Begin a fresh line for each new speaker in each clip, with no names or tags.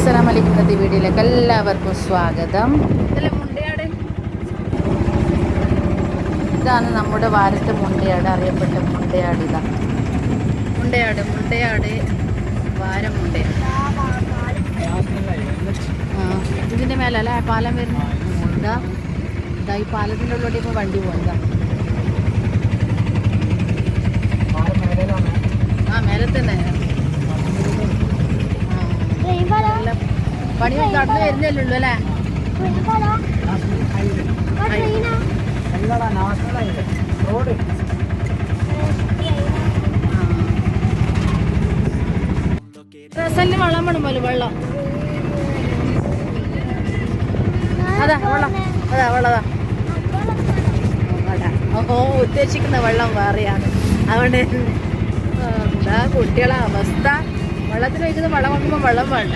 അസ്സലാം വലൈക്കും ഇന്നത്തെ വീഡിയോയിലേക്ക് എല്ലാവർക്കും സ്വാഗതം. ഇതാണ് നമ്മുടെ വാരത്തെ മുണ്ടയാട് അറിയപ്പെട്ട മുണ്ടയാട് ഇതാ. മുണ്ടയാട് മുണ്ടയാട് വാരം മുണ്ടയാട്. ഇതിന്റെ മേലല്ലേ പാലം വരുന്നു? ഇതാ ഇതാ ഈ പാലത്തിന്റെ ഉള്ളിലോട്ട് ഇപ്പോൾ വണ്ടി പോകുന്നതാ ആ മേലെ തന്നെ ആ നല്ല പണി കടന്നു വരുന്നല്ലേ ഉള്ളൂ അല്ലേ? ഡ്രസ്സല്ലേ വെള്ളം വേണം പോലെ വെള്ളം. അതാ വെള്ളം. അതാ വെള്ളതാ ഓ ഉദ്ദേശിക്കുന്ന വെള്ളം വേറെയാണ്. അതുകൊണ്ട് എന്താ കുട്ടികളെ അവസ്ഥ? വെള്ളത്തിൽ വയ്ക്കുന്ന വെള്ളം വെക്കുമ്പോൾ വെള്ളം വേണ്ട.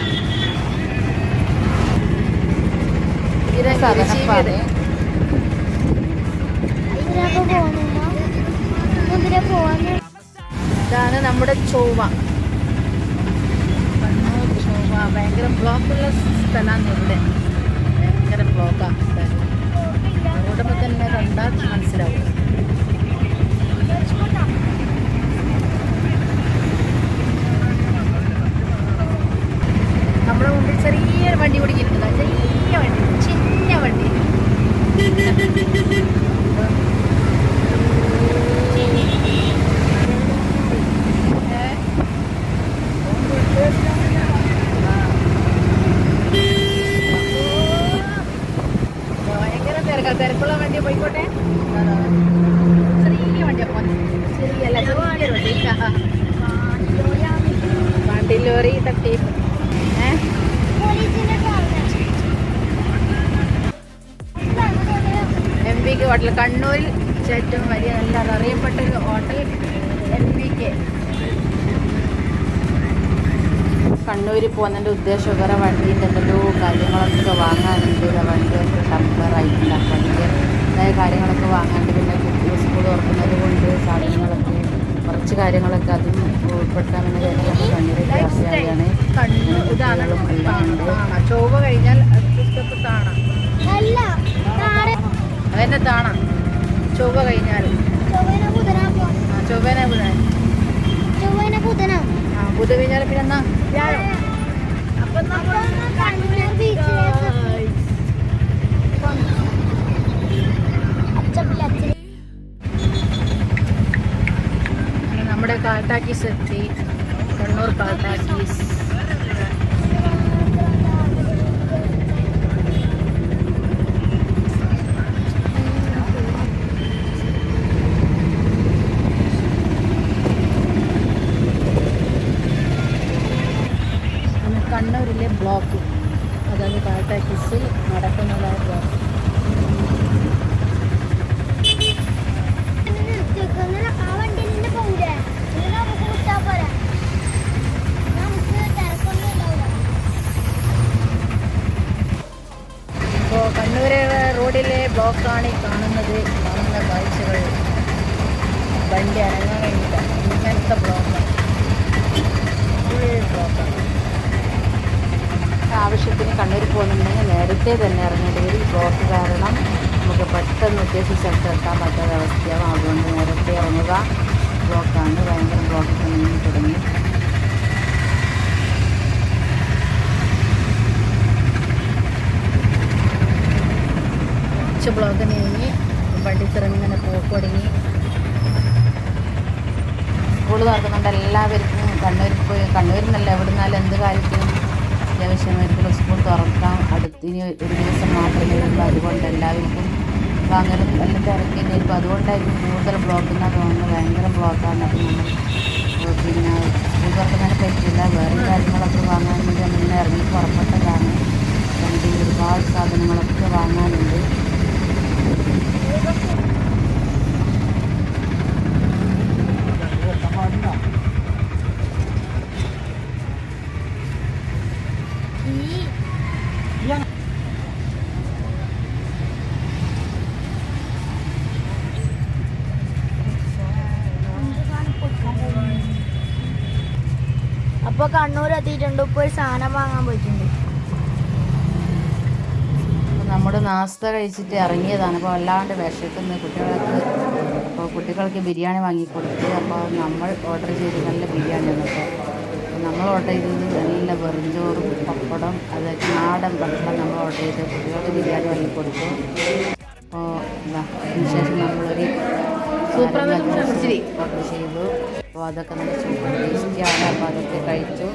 ഇതാണ് നമ്മുടെ ചൊവ്വ. കണ്ണൂർ ചൊവ്വ ഭയങ്കര ബ്ലോക്കുള്ള സ്ഥലമാണ് ഇവിടെ. ഭയങ്കര ബ്ലോക്കാണ് റോഡുമ്പോൾ തന്നെ കണ്ടാൽ മനസ്സിലാവും നമ്മുടെ മുമ്പിൽ ചെറിയൊരു വണ്ടി ഓടിക്കുന്നുണ്ട് ചെറിയ വണ്ടി ചിന്ന വണ്ടി ഏ? തിരക്കാ തിരക്കുള്ള വണ്ടി പോയിക്കോട്ടെ. ചെറിയ വണ്ടിയാ പോന്നെ. ചെറിയ അല്ല ചെറിയൊരു വണ്ടി വണ്ടി ലോറി തട്ടി. ഏ? M P K hotel. കണ്ണൂരിൽ ഏറ്റവും വലിയ നല്ല അറിയപ്പെട്ട ഒരു ഹോട്ടൽ? M P K. കണ്ണൂരിൽ പോകുന്നതിന്റെ ഉദ്ദേശം വേറെ വണ്ടീന്റെ എന്തെല്ലോ കാര്യങ്ങളൊക്കെ വാങ്ങാനുണ്ട് വണ്ടിയൊക്കെ ടമ്പറായിട്ടില്ല വണ്ടിന്റെ അതായ കാര്യങ്ങളൊക്കെ വാങ്ങാണ്ട് പിന്നെ കുട്ടികൾ സ്കൂൾ തുറക്കുന്നത് കൊണ്ട് സാധനങ്ങളൊക്കെ കുറച്ച് കാര്യങ്ങളൊക്കെ അതും ഉൾപ്പെടുത്താമെന്ന് കരുതി യാത്രയാണ്
കണ്ണൂർ
എല്ലാം ഉണ്ട്.
താണ ചൊവ്വ കഴിഞ്ഞാൽ താണ
അതന്നെ താണ. ചൊവ്വ കഴിഞ്ഞാൽ. അങ്ങനെ നമ്മുടെ കാട്ടാക്കീസ് എത്തി കണ്ണൂർ കാട്ടാക്കീസ് കണ്ണൂർ റോഡിലെ ബ്ലോക്കാണ് ഈ കാണുന്നത്. കാണുന്ന കാഴ്ചകൾ വണ്ടി അനങ്ങാൻ വേണ്ടിയിട്ടാണ് ഇങ്ങനത്തെ ബ്ലോക്കാണ് ആവശ്യത്തിന് കണ്ണൂർ പോകുന്നുണ്ടെങ്കിൽ നേരത്തെ തന്നെ ഇറങ്ങേണ്ടി വരും. ബ്ലോക്ക് കാരണം നമുക്ക് പെട്ടെന്ന് ഉദ്ദേശിച്ച സ്ഥലത്ത് എത്താൻ പറ്റാത്ത അവസ്ഥയാവും. അതുകൊണ്ട് നേരത്തെ ഇറങ്ങുക. ബ്ലോക്കാണ്. ഭയങ്കര ബ്ലോക്ക് തുടങ്ങി. കുറച്ച് ബ്ലോക്ക് നീങ്ങി വണ്ടി പോക്ക് തുടങ്ങി. സ്കൂൾ തുറക്കുന്നുണ്ട് എല്ലാവർക്കും കണ്ണൂരിൽ പോയി കണ്ണൂരിൽ നിന്നല്ല എവിടെ നിന്നാലും എന്ത് കാര്യത്തിനും അത്യാവശ്യമായിട്ടുള്ള സ്കൂൾ തുറക്കാം അടുത്തിന് ഒരു ദിവസം മാത്രമേ ഉള്ളൂ. അതുകൊണ്ട് എല്ലാവർക്കും വാങ്ങലും എല്ലാം തിരക്കി ഇപ്പോൾ അതുകൊണ്ടായിരിക്കും കൂടുതൽ ബ്ലോക്ക് എന്നാൽ തോന്നുന്നത്. ഭയങ്കര ബ്ലോക്കാണ് അപ്പം നമ്മൾ പിന്നെ സ്കൂൾ തുറക്കുന്നതിനെ പറ്റില്ല. വേറെ കാര്യങ്ങളൊക്കെ വാങ്ങാൻ വേണ്ടി നമ്മൾ ഇറങ്ങി പുറപ്പെട്ടതാണ്. വണ്ടിയിൽ ഒരുപാട് സാധനങ്ങളൊക്കെ വാങ്ങാനുണ്ട്.
അപ്പൊ കണ്ണൂർ എത്തിയിട്ടുണ്ട് ഇപ്പോൾ ഒരു സാധനം വാങ്ങാൻ പോയിട്ടുണ്ട്.
നമ്മൾ നാസ്ത കഴിച്ചിട്ട് ഇറങ്ങിയതാണ്. അപ്പോൾ വല്ലാണ്ട് വിശക്കുന്ന കുട്ടികൾക്ക് അപ്പോൾ കുട്ടികൾക്ക് ബിരിയാണി വാങ്ങിക്കൊടുത്തു അപ്പോൾ നമ്മൾ ഓർഡർ ചെയ്ത് നല്ല ബിരിയാണി വന്നപ്പോൾ അപ്പോൾ നമ്മൾ ഓർഡർ ചെയ്തത് നല്ല വെറുംചോറും പപ്പടം അതൊക്കെ നാടൻ ഭക്ഷണം നമ്മൾ ഓർഡർ ചെയ്ത് കുട്ടികൾക്ക് ബിരിയാണി വാങ്ങിക്കൊടുത്തു. അപ്പോൾ അതിനുശേഷം നമ്മളൊരു
സൂപ്പർ
ഓർഡർ ചെയ്തു. അപ്പോൾ അതൊക്കെ നല്ല സൂപ്പർ ടേസ്റ്റിയാണ് അപ്പോൾ അതൊക്കെ കഴിച്ചു.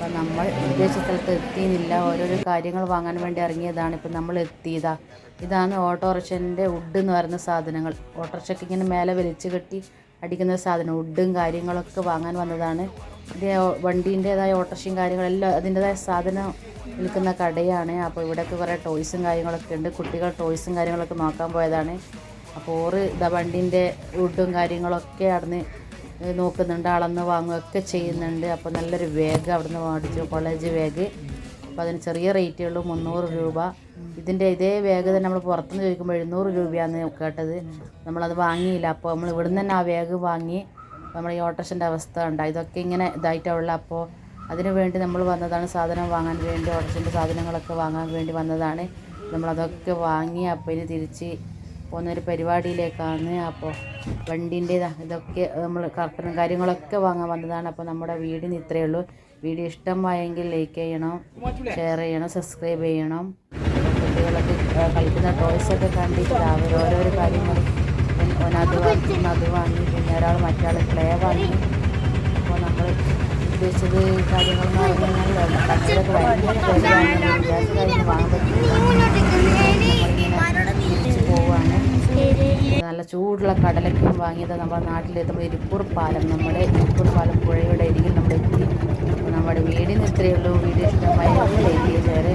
അപ്പോൾ നമ്മൾ ഉദ്ദേശിച്ച സ്ഥലത്ത് എത്തിയില്ല ഓരോരോ കാര്യങ്ങൾ വാങ്ങാൻ വേണ്ടി ഇറങ്ങിയതാണ്. ഇപ്പം നമ്മൾ എത്തിയതാ. ഇതാണ് ഓട്ടോറിക്ഷന്റെ വുഡ് എന്ന് പറയുന്ന സാധനങ്ങൾ. ഓട്ടോറിക്ഷയ്ക്ക് ഇങ്ങനെ മേലെ വലിച്ചു കെട്ടി അടിക്കുന്ന സാധനം. വുഡും കാര്യങ്ങളൊക്കെ വാങ്ങാൻ വന്നതാണ്. ഇത് വണ്ടീന്റേതായ ഓട്ടോറിക്ഷയും കാര്യങ്ങളെല്ലാം അതിന്റേതായ സാധനം വിൽക്കുന്ന കടയാണ്. അപ്പോൾ ഇവിടെയൊക്കെ കുറേ ടോയ്സും കാര്യങ്ങളൊക്കെ ഉണ്ട്. കുട്ടികൾ ടോയ്സും കാര്യങ്ങളൊക്കെ നോക്കാൻ പോയതാണ്. അപ്പോൾ ഓറ് ഇതാ വണ്ടീന്റെ വുഡും കാര്യങ്ങളൊക്കെ അവിടുന്ന് നോക്കുന്നുണ്ട് അളന്ന് വാങ്ങുകയൊക്കെ ചെയ്യുന്നുണ്ട്. അപ്പോൾ നല്ലൊരു ബാഗ് അവിടുന്ന് മേടിച്ചു കോളേജ് ബാഗ് അപ്പോൾ അതിന് ചെറിയ റേറ്റേ ഉള്ളൂ മുന്നൂറ് രൂപ. ഇതിന്റെ ഇതേ ബാഗ് തന്നെ നമ്മൾ പുറത്തുനിന്ന് ചോദിക്കുമ്പോൾ എഴുന്നൂറ് രൂപയാണ് കേട്ടത്. നമ്മളത് വാങ്ങിയില്ല. അപ്പോൾ നമ്മൾ ഇവിടുന്ന് തന്നെ ആ ബാഗ് വാങ്ങി നമ്മുടെ ഈ ഓട്ടോഷന്റെ അവസ്ഥ ഉണ്ട് ഇതൊക്കെ ഇങ്ങനെ ഇതായിട്ടുള്ള അപ്പോൾ അതിന് വേണ്ടി നമ്മൾ വന്നതാണ് സാധനം വാങ്ങാൻ വേണ്ടി ഓട്ടോഷന്റെ സാധനങ്ങളൊക്കെ വാങ്ങാൻ വേണ്ടി വന്നതാണ്. നമ്മളതൊക്കെ വാങ്ങി അപ്പോൾ ഇനി തിരിച്ച് പോകുന്നൊരു പരിപാടിയിലേക്കാണ് അപ്പോൾ വണ്ടീന്റെ ഇതൊക്കെ നമ്മൾ കർട്ടനും കാര്യങ്ങളൊക്കെ വാങ്ങാൻ വന്നതാണ്. അപ്പോൾ നമ്മുടെ വീടിന് ഇത്രയേ ഉള്ളൂ. വീഡിയോ ഇഷ്ടമായെങ്കിൽ ലൈക്ക് ചെയ്യണം ഷെയർ ചെയ്യണം സബ്സ്ക്രൈബ് ചെയ്യണം. കുട്ടികളൊക്കെ കളിക്കുന്ന ടോയ്സൊക്കെ കണ്ടിട്ട് അവർ ഓരോരോ കാര്യങ്ങൾ ഒന്നത് വാങ്ങി അത് വാങ്ങി. പിന്നെ ഒരാൾ മറ്റാൾ പ്ലേ വാങ്ങി. അപ്പോൾ നമ്മൾ ഉദ്ദേശിച്ചത് കാര്യങ്ങൾ എന്ന് പറഞ്ഞു കഴിഞ്ഞാൽ കടലൊക്കെ ഭയങ്കര വാങ്ങാൻ പറ്റില്ല തിരിച്ച് പോവാണ് നല്ല ചൂടുള്ള കടലക്കും വാങ്ങിയത് നമ്മുടെ നാട്ടിലെത്തുമ്പോൾ ഇരിപ്പൂർ പാലം. നമ്മുടെ ഇരിപ്പൂർ പാലം പുഴയുടെ അരികിൽ നമ്മൾ നമ്മുടെ വീടിന് ഇത്രയേ ഉള്ളൂ. വീഡിയോ ഇഷ്ടമായി ലൈക്ക് ചെയ്ത്